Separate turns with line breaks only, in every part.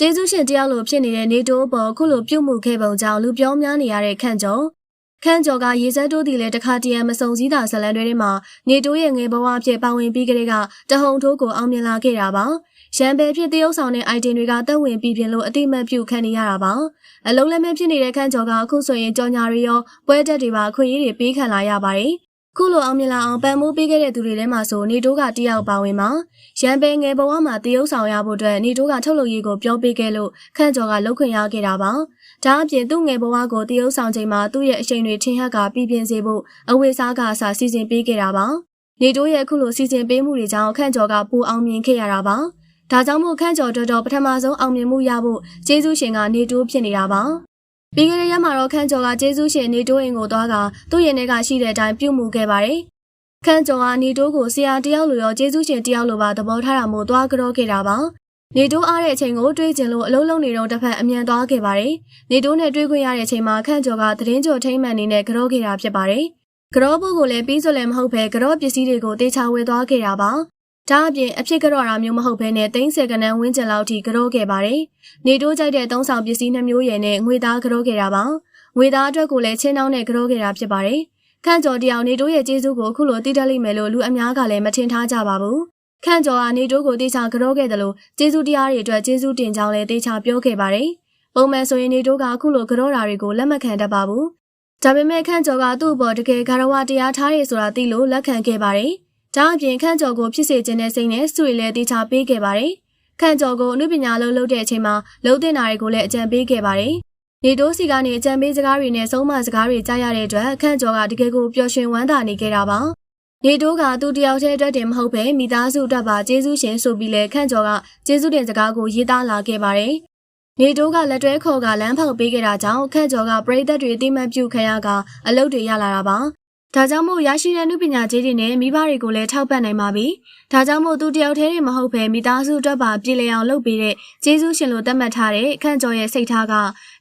ကျေးဇူးရှင်တယောက်လိုဖြစ်နေတဲ့နေတိုးအပေါ်ခုလိုပြုတ်မှုခဲ့ပုံကြောင့်လူပြောများနေရတဲ့ခန့်ကျော်ခန့်ကျော်ကရေစက်တိုးတီလည်းတခါတရံမစုံစည်းတာဇလန်တွေထဲမှာနေတိုးရဲ့ငယ်ဘဝအဖြစ်ပါဝင်ပြီးကလေးကတဟုန်ထိုးကိုအောင်မြင်လာခဲ့တာပါရန်ပယ်ဖြစ်တရုပ်ဆောင်တဲ့ item တွေကတက်ဝင်ပြီးပြင်လို့အတိမတ်ပြုခံနေရတာပါအလုံးလည်းမဖြစ်နေတဲ့ခန့်ကျော်ကအခုဆိုရင်ကြော်ညာတွေရောပွဲတက်တွေပါအခွင့်အရေးတွေပေးခံလာရပါတယ် ခုလိုအောင်မြင်လာအောင်ပံ့ပိုးပေးခဲ့တဲ့သူတွေထဲမှာဆိုနေတိုးကတယောက်ပါဝင်မှာရန်ပယ်ငယ်ဘဝမှာတရုပ်ဆောင်ရဖို့အတွက်နေတိုးကထုတ်လုပ်ရေးကိုပြောပေးခဲ့လို့ခန့်ကျော်ကလှုပ်ခွင့်ရခဲ့တာပါဒါအပြင်သူ့ငယ်ဘဝကိုတရုပ်ဆောင်ချိန်မှာသူ့ရဲ့အချိန်တွေထင်ဟပ်ကပြပြင်းစေဖို့အဝေစားကအစာစီစဉ်ပေးခဲ့တာပါနေတိုးရဲ့ခုလိုစီစဉ်ပေးမှုတွေကြောင့်ခန့်ကျော်ကပူအောင်မြင်ခဲ့ရတာပါဒါကြောင့်မို့ခန့်ကျော်တော်တော်ပထမဆုံးအောင်မြင်မှုရဖို့ကျေးဇူးရှင်ကနေတိုးဖြစ်နေတာပါ ပြီးခဲ့တဲ့ရက်မှာတော့ခန့်ကျော်ကကျေးဇူးရှင်နေတိုးအိမ်ကိုသွားကသူ့ရင်ထဲကရှိတဲ့အတိုင်းပြုတ်မှုခဲ့ပါတယ်။ခန့်ကျော်ကနေတိုးကိုဆရာတယောက်လိုရောကျေးဇူးရှင်တယောက်လိုပါသဘောထားတာမို့သွားကြောခဲ့တာပါ။နေတိုးအားတဲ့အချိန်ကိုတွေးကျင်လို့အလုံးလုံးနေတော့တစ်ဖက်အမြန်သွားခဲ့ပါတယ်။နေတိုးနဲ့တွေးခွင့်ရတဲ့အချိန်မှာခန့်ကျော်ကသတင်းကြိုထိမ့်မှန်နေနဲ့ကြောခဲ့တာဖြစ်ပါတယ်။ကြောဖို့ကိုလည်းပြီးစွလည်းမဟုတ်ပဲကြောပစ္စည်းတွေကိုတေချာဝယ်သွားခဲ့တာပါ။ ဒါအပြင်အဖြစ်ကြောတာမျိုးမဟုတ်ဘဲနဲ့သိန်းဆယ်ကနန်းဝန်းကျင်လောက်ထိကြောခဲ့ပါတယ်။နေတိုးကြိုက်တဲ့သုံးဆောင်ပစ္စည်းနှမျိုးရယ်နဲ့ငွေသားကြောခဲ့တာပါ။ငွေသားအတွက်ကိုလည်းချင်းနှောင်းနဲ့ကြောခဲ့တာဖြစ်ပါတယ်။ခန့်ကျော်တယောက်နေတိုးရဲ့ကျေးဇူးကိုအခုလိုသိတတ်လိမ့်မယ်လို့လူအများကလည်းမထင်ထားကြပါဘူး။ခန့်ကျော်ကနေတိုးကိုတေချာကြောခဲ့တယ်လို့ကျေးဇူးတရားတွေအတွက်ကျေးဇူးတင်ကြောင်းလည်းတေချာပြောခဲ့ပါတယ်။ပုံမှန်ဆိုရင်နေတိုးကအခုလိုကြောတာတွေကိုလက်မခံတတ်ပါဘူး။ဒါပေမဲ့ခန့်ကျော်ကသူ့အပေါ်တကယ်ဂရဝတရားထားရဆိုတာသိလို့လက်ခံခဲ့ပါတယ်။ ဒါအပြင်ခန့်ကျော်ကိုဖြစ်စေခြင်းတဲ့စိတ်နဲ့စုရီလည်းတေချာပေးခဲ့ပါတယ်။ခန့်ကျော်ကိုအနုပညာလုံးလုပ်တဲ့အချိန်မှာလုံးတင်တာတွေကိုလည်းအကြံပေးခဲ့ပါတယ်။နေတိုးစီကနေအကြံပေးစကားတွေနဲ့ဆုံးမစကားတွေကြားရတဲ့အတွက်ခန့်ကျော်ကတကယ်ကိုပျော်ရွှင်ဝမ်းသာနေခဲ့တာပါ။နေတိုးကသူတယောက်တည်းအတွက်တင်မဟုတ်ပဲမိသားစုအတွက်ပါကျေးဇူးရှင်ဆိုပြီးလဲခန့်ကျော်ကကျေးဇူးတင်စကားကိုရေးသားလာခဲ့ပါတယ်။နေတိုးကလက်တွဲခေါ်ကလမ်းဖောက်ပေးခဲ့တာကြောင့်ခန့်ကျော်ကပရိသတ်တွေအတိမတ်ပြုခံရကအလုပ်တွေရလာတာပါ ဒါကြောင့်မို့ရရှိတဲ့နုပညာကြီးတွေနဲ့မိဘတွေကိုလည်းထောက်ပံ့နိုင်ပါပြီ။ဒါကြောင့်မို့သူတယောက်တည်းတွေမဟုတ်ပဲမိသားစုအတွက်ပါပြည်လည်အောင်လုပ်ပေးတဲ့ကျေးဇူးရှင်လိုသတ်မှတ်ထားတဲ့ခန့်ကျော်ရဲ့စိတ်ထားက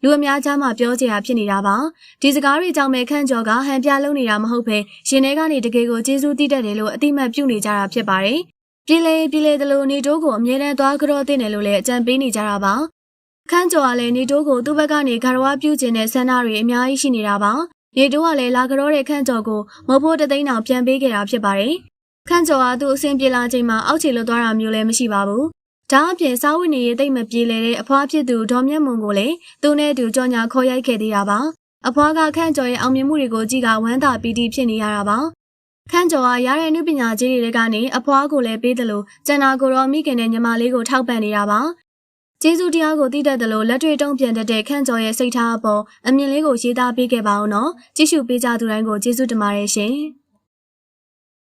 လူအများကြားမှာပြောကြရဖြစ်နေတာပါ။ဒီစကားတွေကြောင့်ပဲခန့်ကျော်ကဟန်ပြလုံးနေတာမဟုတ်ပဲရှင်ထဲကနေတကယ်ကိုကျေးဇူးတည်တတ်တယ်လို့အတိမတ်ပြုနေကြတာဖြစ်ပါတယ်။ပြည်လေပြည်လေတလို့နေတိုးကိုအမြဲတမ်းသွားကြောတင်တယ်လို့လည်းအကြံပေးနေကြတာပါ။ခန့်ကျော်ကလည်းနေတိုးကိုသူ့ဘက်ကနေဂရဝပြုကျင်တဲ့ဆန္ဒတွေအများကြီးရှိနေတာပါ။ နေတိုးကလည်းလာကြောတဲ့ခန့်ကျော်ကိုမဖို့တသိန်းအောင်ပြန်ပေးခဲ့တာဖြစ်ပါတယ်။ခန့်ကျော်ကသူ့အဆင်ပြေလာချိန်မှာအောက်ခြေလွတ်သွားတာမျိုးလည်းမရှိပါဘူး။ဒါအပြင်စားဝတ်နေရေးတိတ်မပြေလေတဲ့အဖွားဖြစ်သူဒေါ်မြတ်မွန်ကိုလည်းသူနဲ့အတူကြော်ညာခေါ်ရိုက်ခဲ့သေးတာပါ။အဖွားကခန့်ကျော်ရဲ့အောင်မြင်မှုတွေကိုကြည့်ကဝမ်းသာပီတိဖြစ်နေရတာပါ။ခန့်ကျော်ကရတဲ့နုပညာကြီးတွေကနေအဖွားကိုလည်းပေးတယ်လို့ကျန်နာကိုရောမိခင်နဲ့ညီမလေးကိုထောက်ပံ့နေတာပါ ကျေးဇူးတရားကိုသိတတ်တယ်လို့လက်တွေ့တုံ့ပြန်တတ်တဲ့ခန့်ကျော်ရဲ့စိတ်ထားအပေါ်အမြင်လေးကိုရေးသားပေးခဲ့ပါအောင်နော်ကြည့်ရှုပေးကြသူတိုင်းကိုကျေးဇူးတင်ပါတယ်ရှင်